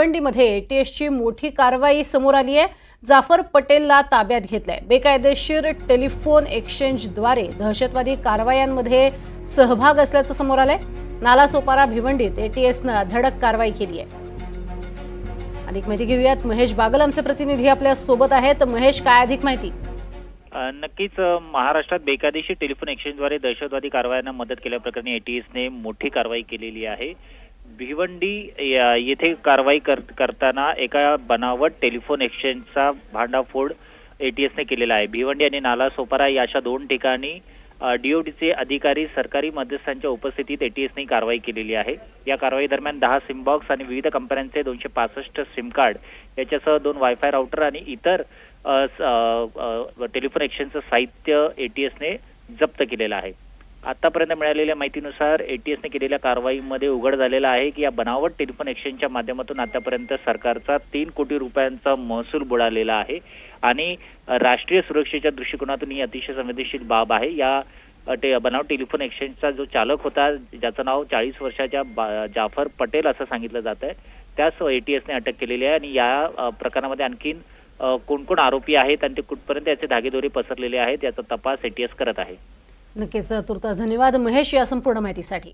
भिवंडीमध्ये एटीएसची मोठी कारवाई समोर आली आहे. जाफर पटेलला ताब्यात घेतलंय. बेकायदेशीर टेलिफोन एक्सचेंजद्वारे दहशतवादी कारवायांमध्ये सहभाग असल्याचं समोर आलंय. नालासोपारा भिवंडीत एटीएसनं धडक कारवाई केली आहे. अधिक माहिती घेऊयात. महेश बागल आमचे प्रतिनिधी आपल्यासोबत आहेत. महेश काय अधिक माहिती? नक्कीच महाराष्ट्रात बेकायदेशीर टेलिफोन एक्सचेंजद्वारे दहशतवादी कारवायांना मदत केल्याप्रकरणी एटीएसने मोठी कारवाई केलेली आहे. भिवंडी या- येथे कारवाई कर, करताना एका बनावट टेलिफोन एक्सचेंजचा भांडाफोड एटीएसने केलेला आहे. भिवंडी आणि नाला सोपारा या अशा दोन ठिकाणी डीओडीचे अधिकारी सरकारी मध्यस्थांच्या उपस्थितीत एटीएसने कारवाई केलेली आहे. या कारवाई दरम्यान दहा सिम बॉक्स आणि विविध कंपन्यांचे दोनशे पासष्ट सिम कार्ड याच्यासह दोन वायफाय राऊटर आणि इतर टेलिफोन एक्सचेंजचं साहित्य एटीएसने जप्त केलेलं आहे. आतापर्यंत मिळालेल्या माहितीनुसार एटीएसने केलेल्या कारवाईमध्ये उघड झालेलं आहे की या बनावट टेलिफोन एक्सचेंजच्या माध्यमातून आतापर्यंत सरकारचा तीन कोटी रुपयांचा महसूल बुडालेला आहे. आणि राष्ट्रीय सुरक्षेच्या दृष्टिकोनातून ही अतिशय संवेदनशील बाब आहे. या अ, ते बनावट टेलिफोन एक्सचेंजचा जो चालक होता ज्याचं नाव चाळीस वर्षाच्या बा- जाफर पटेल असं सांगितलं जात आहे त्यास एटीएसने अटक केलेली आहे. आणि या प्रकरणामध्ये आणखीन कोण कोण आरोपी आहेत आणि ते कुठपर्यंत याचे धागेदोरे पसरलेले आहेत याचा तपास एटीएस करत आहे. नक्कीच तुर्तास धन्यवाद. महेश या संपूर्ण माहितीसाठी.